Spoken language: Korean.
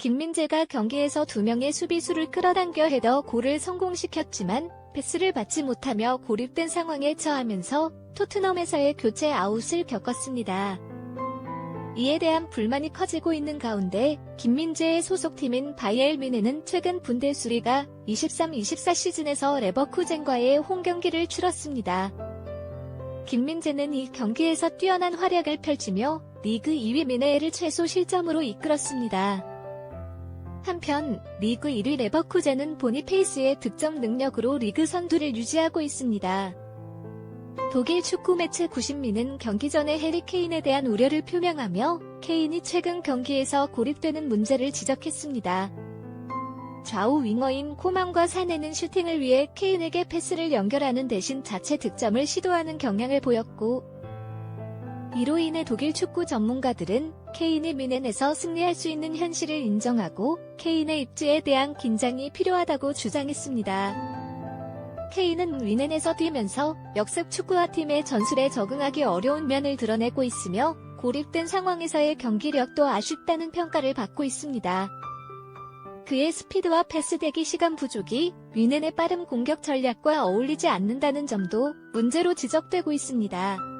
김민재가 경기에서 두 명의 수비수를 끌어당겨 헤더 골을 성공시켰지만 패스를 받지 못하며 고립된 상황에 처하면서 토트넘에서의 교체 아웃을 겪었습니다. 이에 대한 불만이 커지고 있는 가운데 김민재의 소속팀인 바이엘 뮌헨은 최근 분데스리가 23-24 시즌에서 레버쿠젠과의 홈 경기를 치렀습니다. 김민재는 이 경기에서 뛰어난 활약을 펼치며 리그 2위 미네를 최소 실점으로 이끌었습니다. 한편 리그 1위 레버쿠젠은 보니페이스의 득점 능력으로 리그 선두를 유지하고 있습니다. 독일 축구 매체 90미는 경기 전에 해리 케인에 대한 우려를 표명하며 케인이 최근 경기에서 고립되는 문제를 지적했습니다. 좌우 윙어인 코만과 사내는 슈팅을 위해 케인에게 패스를 연결하는 대신 자체 득점을 시도하는 경향을 보였고 이로 인해 독일 축구 전문가들은 케인이 미넨에서 승리할 수 있는 현실을 인정하고 케인의 입지에 대한 긴장이 필요하다고 주장했습니다. 케인은 위넨에서 뛰면서 역습 축구화 팀의 전술에 적응하기 어려운 면을 드러내고 있으며 고립된 상황에서의 경기력도 아쉽다는 평가를 받고 있습니다. 그의 스피드와 패스 대기 시간 부족이 위넨의 빠른 공격 전략과 어울리지 않는다는 점도 문제로 지적되고 있습니다.